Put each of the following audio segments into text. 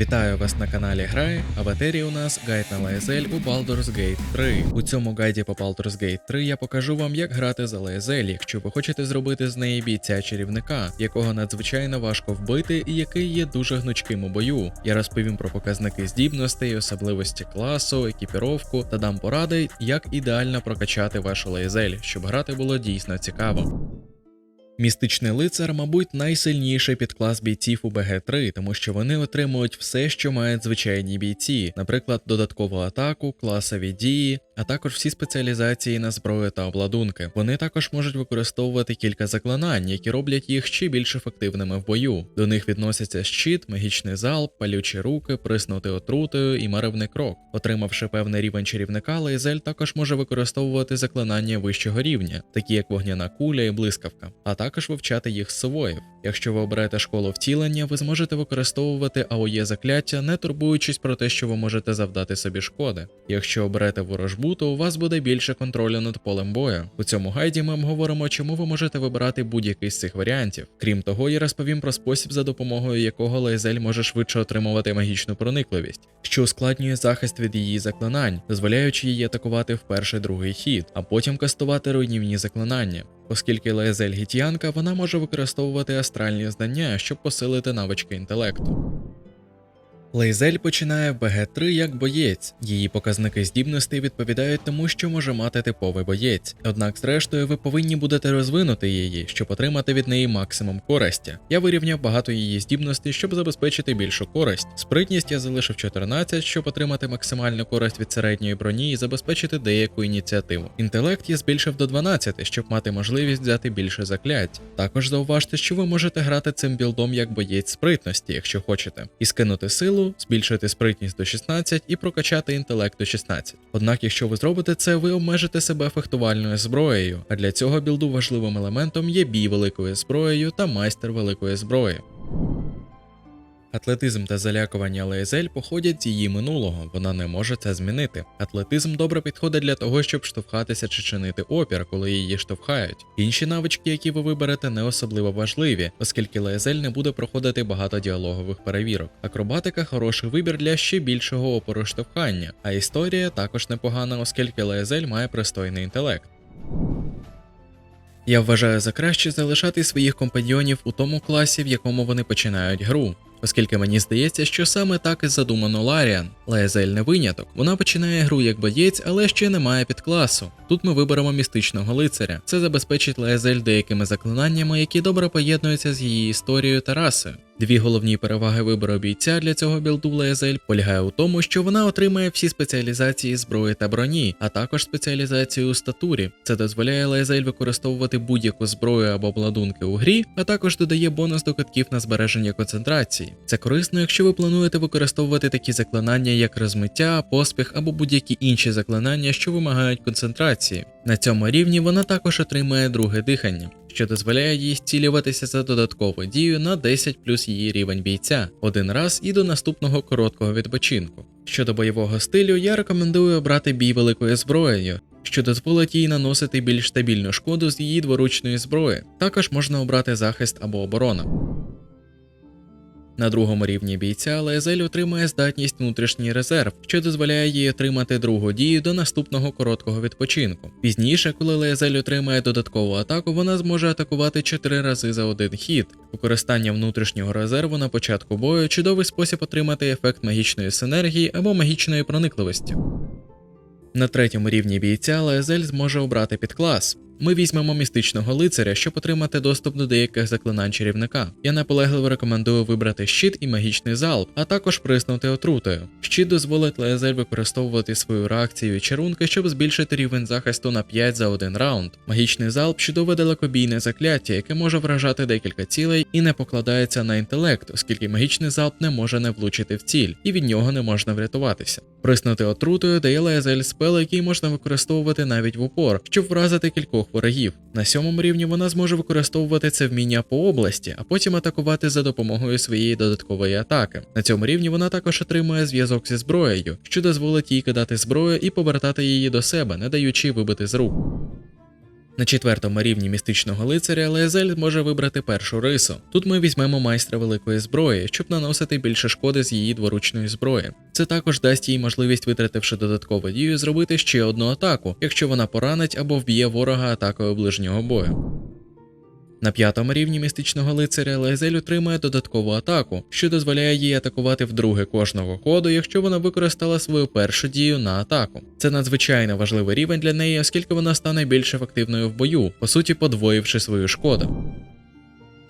Вітаю вас на каналі Грай, а в етері у нас гайд на Лаезель у Baldur's Gate 3. У цьому гайді по Baldur's Gate 3 я покажу вам, як грати за Лаезель, якщо ви хочете зробити з неї бійця чарівника, якого надзвичайно важко вбити і який є дуже гнучким у бою. Я розповім про показники здібностей, особливості класу, екіпіровку та дам поради, як ідеально прокачати вашу Лаезель, щоб грати було дійсно цікаво. Містичний лицар, мабуть, найсильніший підклас бійців у БГ3, тому що вони отримують все, що мають звичайні бійці, наприклад, додаткову атаку, класові дії, а також всі спеціалізації на зброю та обладунки. Вони також можуть використовувати кілька заклинань, які роблять їх ще більш ефективними в бою. До них відносяться щит, магічний залп, палючі руки, приснути отрутою і маревний крок. Отримавши певний рівень чарівника, Лейзель також може використовувати заклинання вищого рівня, такі як вогняна куля і блискавка, а також вивчати їх з совоїв. Якщо ви оберете школу втілення, ви зможете використовувати АОЄ закляття, не турбуючись про те, що ви можете завдати собі шкоди. Якщо оберете ворожбу, то у вас буде більше контролю над полем бою. У цьому гайді ми обговоримо, чому ви можете вибирати будь-який з цих варіантів. Крім того, я розповім про спосіб, за допомогою якого Лейзель може швидше отримувати магічну проникливість, що ускладнює захист від її заклинань, дозволяючи їй атакувати в перший другий хід, а потім кастувати руйнівні заклинання. Оскільки Лаезель гітянка, вона може використовувати астральні знання, щоб посилити навички інтелекту. Лейзель починає в БГ3 як боєць, її показники здібностей відповідають тому, що може мати типовий боєць. Однак, зрештою, ви повинні будете розвинути її, щоб отримати від неї максимум користі. Я вирівняв багато її здібностей, щоб забезпечити більшу користь. Спритність я залишив 14, щоб отримати максимальну користь від середньої броні і забезпечити деяку ініціативу. Інтелект я збільшив до 12, щоб мати можливість взяти більше заклять. Також зауважте, що ви можете грати цим білдом як боєць спритності, якщо хочете, і скинути силу збільшити спритність до 16 і прокачати інтелект до 16. Однак, якщо ви зробите це, ви обмежите себе фехтувальною зброєю, а для цього білду важливим елементом є бій великою зброєю та майстер великої зброї. Атлетизм та залякування Лейзель походять з її минулого, вона не може це змінити. Атлетизм добре підходить для того, щоб штовхатися чи чинити опір, коли її штовхають. Інші навички, які ви виберете, не особливо важливі, оскільки Лейзель не буде проходити багато діалогових перевірок. Акробатика хороший вибір для ще більшого опору штовхання, а історія також непогана, оскільки Лейзель має пристойний інтелект. Я вважаю за краще залишати своїх компаньйонів у тому класі, в якому вони починають гру. Оскільки мені здається, що саме так і задумано Ларіан. Лаезель не виняток. Вона починає гру як боєць, але ще не має підкласу. Тут ми виберемо містичного лицаря. Це забезпечить Лаезель деякими заклинаннями, які добре поєднуються з її історією та расою. Дві головні переваги вибору бійця для цього білду Лаезель полягає у тому, що вона отримає всі спеціалізації зброї та броні, а також спеціалізацію у статурі. Це дозволяє Лаезель використовувати будь-яку зброю або обладунки у грі, а також додає бонус до катків на збереження концентрації. Це корисно, якщо ви плануєте використовувати такі заклинання, як розмиття, поспіх або будь-які інші заклинання, що вимагають концентрації. На цьому рівні вона також отримає друге дихання, що дозволяє їй зцілюватися за додаткову дію на 10 плюс її рівень бійця один раз і до наступного короткого відпочинку. Щодо бойового стилю, я рекомендую обрати бій великою зброєю. Що дозволить їй наносити більш стабільну шкоду з її дворучної зброї. Також можна обрати захист або оборона. На другому рівні бійця Лезель отримує здатність внутрішній резерв, що дозволяє їй отримати другу дію до наступного короткого відпочинку. Пізніше, коли Лезель отримає додаткову атаку, вона зможе атакувати 4 рази за один хід. Використання внутрішнього резерву на початку бою чудовий спосіб отримати ефект магічної синергії або магічної проникливості. На третьому рівні бійця Лезель зможе обрати підклас. Ми візьмемо містичного лицаря, щоб отримати доступ до деяких заклинань чарівника. Я наполегливо рекомендую вибрати щит і магічний залп, а також приснути отрутою. Щит дозволить Лезель використовувати свою реакцію і чарунки, щоб збільшити рівень захисту на 5 за один раунд. Магічний залп чудове далекобійне закляття, яке може вражати декілька цілей і не покладається на інтелект, оскільки магічний залп не може не влучити в ціль, і від нього не можна врятуватися. Приснути отрутою дає Лезель спел, який можна використовувати навіть в упор, щоб вразити кількох ворогів. На сьомому рівні вона зможе використовувати це вміння по області, а потім атакувати за допомогою своєї додаткової атаки. На цьому рівні вона також отримує зв'язок зі зброєю, що дозволить їй кидати зброю і повертати її до себе, не даючи вибити з рук. На четвертому рівні містичного лицаря Леазель може вибрати першу рису. Тут ми візьмемо майстра великої зброї, щоб наносити більше шкоди з її дворучної зброї. Це також дасть їй можливість, витративши додаткову дію, зробити ще одну атаку, якщо вона поранить або вб'є ворога атакою ближнього бою. На п'ятому рівні містичного лицаря Лайзель отримує додаткову атаку, що дозволяє їй атакувати вдруге кожного ходу, якщо вона використала свою першу дію на атаку. Це надзвичайно важливий рівень для неї, оскільки вона стане більш ефективною в бою, по суті, подвоївши свою шкоду.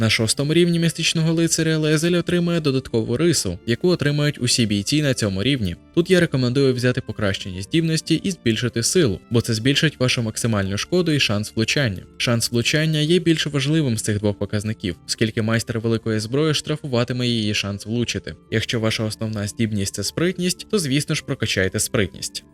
На шостому рівні містичного лицаря Лезель отримує додаткову рису, яку отримають усі бійці на цьому рівні. Тут я рекомендую взяти покращені здібності і збільшити силу, бо це збільшить вашу максимальну шкоду і шанс влучання. Шанс влучання є більш важливим з цих двох показників, оскільки майстер великої зброї штрафуватиме її шанс влучити. Якщо ваша основна здібність це спритність, то звісно ж прокачайте спритність.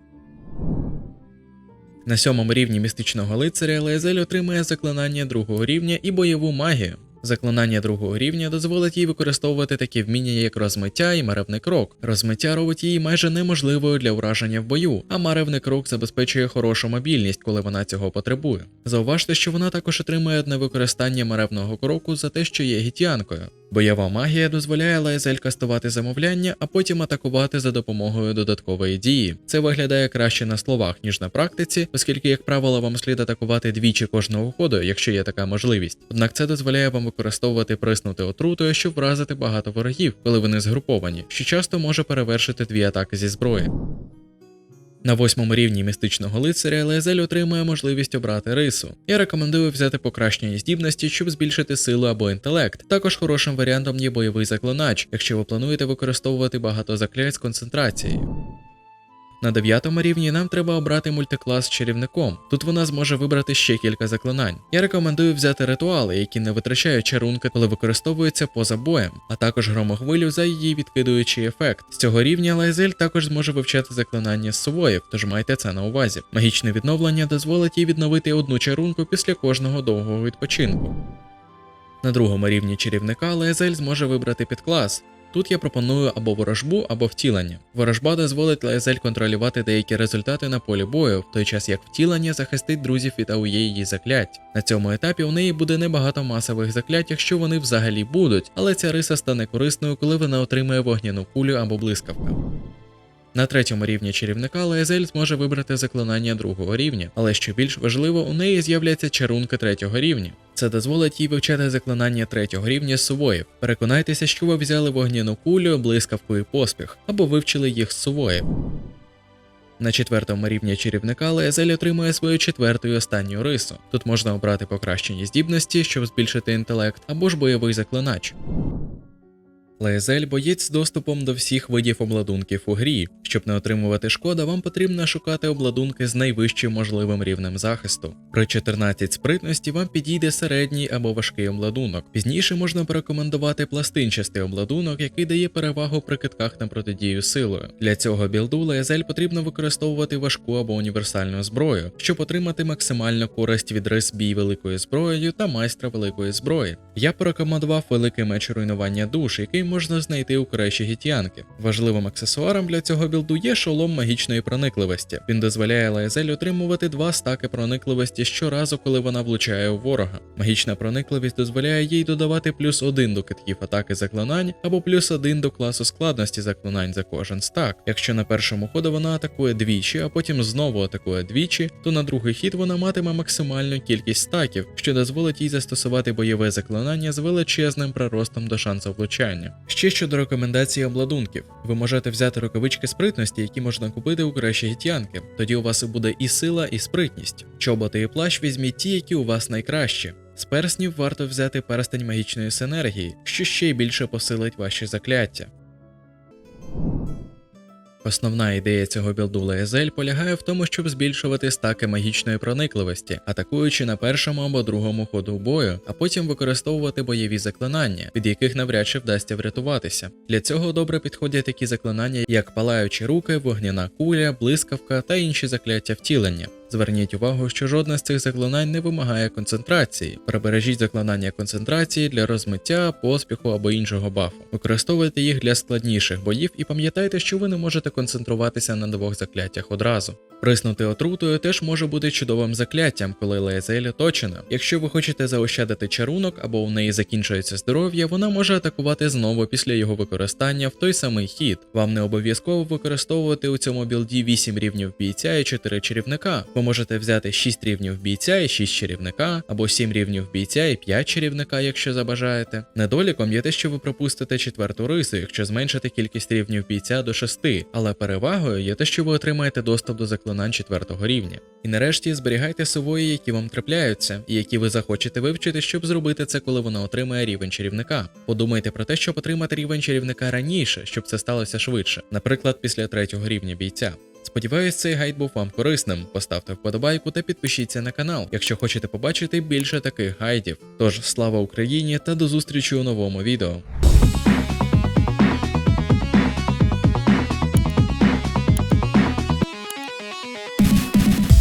На сьомому рівні містичного лицаря Лезель отримує заклинання другого рівня і бойову магію. Заклинання другого рівня дозволить їй використовувати такі вміння, як розмиття і маревний крок. Розмиття робить її майже неможливою для враження в бою, а маревний крок забезпечує хорошу мобільність, коли вона цього потребує. Зауважте, що вона також отримує одне використання маревного кроку за те, що є гітянкою. Бойова магія дозволяє Лайзель кастувати замовляння, а потім атакувати за допомогою додаткової дії. Це виглядає краще на словах, ніж на практиці, оскільки, як правило, вам слід атакувати двічі кожного ходу, якщо є така можливість. Однак це дозволяє вам використовувати приснути отрутою, щоб вразити багато ворогів, коли вони згруповані, що часто може перевершити дві атаки зі зброї. На восьмому рівні містичного лицаря Лезель отримує можливість обрати рису. Я рекомендую взяти покращення здібності, щоб збільшити силу або інтелект. Також хорошим варіантом є бойовий заклинач, якщо ви плануєте використовувати багато заклять з концентрацією. На дев'ятому рівні нам треба обрати мультиклас чарівником. Тут вона зможе вибрати ще кілька заклинань. Я рекомендую взяти ритуали, які не витрачають чарунки, коли використовуються поза боєм, а також громохвилю за її відкидуючий ефект. З цього рівня Лайзель також зможе вивчати заклинання з сувоїв, тож майте це на увазі. Магічне відновлення дозволить їй відновити одну чарунку після кожного довгого відпочинку. На другому рівні чарівника Лайзель зможе вибрати підклас. Тут я пропоную або ворожбу, або втілення. Ворожба дозволить Лаезель контролювати деякі результати на полі бою, в той час як втілення захистить друзів від аує її заклять. На цьому етапі у неї буде небагато масових заклять, якщо вони взагалі будуть, але ця риса стане корисною, коли вона отримує вогняну кулю або блискавку. На третьому рівні чарівника Лаезель зможе вибрати заклинання другого рівня, але що більш важливо, у неї з'являться чарунки третього рівня. Це дозволить їй вивчати заклинання третього рівня з сувоїв. Переконайтеся, що ви взяли вогняну кулю, блискавку і поспіх, або вивчили їх з сувоїв. На четвертому рівні чарівника Леазель отримує свою четверту і останню рису. Тут можна обрати покращені здібності, щоб збільшити інтелект, або ж бойовий заклинач. Лаезель боєць з доступом до всіх видів обладунків у грі. Щоб не отримувати шкода, вам потрібно шукати обладунки з найвищим можливим рівнем захисту. При 14 спритності вам підійде середній або важкий обладунок. Пізніше можна порекомендувати пластинчастий обладунок, який дає перевагу при китках на протидію силою. Для цього білду Лаезель потрібно використовувати важку або універсальну зброю, щоб отримати максимальну користь від рис бій великою зброєю та майстра великої зброї. Я порекомендував великий меч руйнування душ, який можна знайти у кращі гітянки. Важливим аксесуаром для цього білду є шолом магічної проникливості. Він дозволяє Лаезель отримувати два стаки проникливості щоразу, коли вона влучає у ворога. Магічна проникливість дозволяє їй додавати плюс один до китків атаки заклинань або плюс один до класу складності заклинань за кожен стак. Якщо на першому ходу вона атакує двічі, а потім знову атакує двічі, то на другий хід вона матиме максимальну кількість стаків, що дозволить їй застосувати бойове заклинання з величезним приростом до шансу влучання. Ще щодо рекомендацій обладунків, ви можете взяти рукавички спритності, які можна купити у кращі гітянки. Тоді у вас буде і сила, і спритність. Чоботи і плащ візьміть ті, які у вас найкращі. З перснів варто взяти перстень магічної синергії, що ще й більше посилить ваші закляття. Основна ідея цього білду Лаезель полягає в тому, щоб збільшувати стаки магічної проникливості, атакуючи на першому або другому ходу бою, а потім використовувати бойові заклинання, від яких навряд чи вдасться врятуватися. Для цього добре підходять такі заклинання, як палаючі руки, вогняна куля, блискавка та інші закляття втілення. Зверніть увагу, що жодне з цих заклинань не вимагає концентрації. Прибережіть заклинання концентрації для розмиття, поспіху або іншого бафу. Використовуйте їх для складніших боїв і пам'ятайте, що ви не можете концентруватися на двох закляттях одразу. Приснути отрутою теж може бути чудовим закляттям, коли Леєзель оточена. Якщо ви хочете заощадити чарунок або у неї закінчується здоров'я, вона може атакувати знову після його використання в той самий хід. Вам не обов'язково використовувати у цьому білді 8 рівнів бійця і 4 чарівника. Можете взяти 6 рівнів бійця і 6 чарівника, або 7 рівнів бійця і 5 чарівника, якщо забажаєте. Недоліком є те, що ви пропустите четверту рису, якщо зменшите кількість рівнів бійця до 6, але перевагою є те, що ви отримаєте доступ до заклинань четвертого рівня. І нарешті зберігайте сувої, які вам трапляються, і які ви захочете вивчити, щоб зробити це, коли вона отримає рівень чарівника. Подумайте про те, щоб отримати рівень чарівника раніше, щоб це сталося швидше, наприклад, після третього рівня бійця. Сподіваюсь, цей гайд був вам корисним. Поставте вподобайку та підпишіться на канал, якщо хочете побачити більше таких гайдів. Тож слава Україні та до зустрічі у новому відео.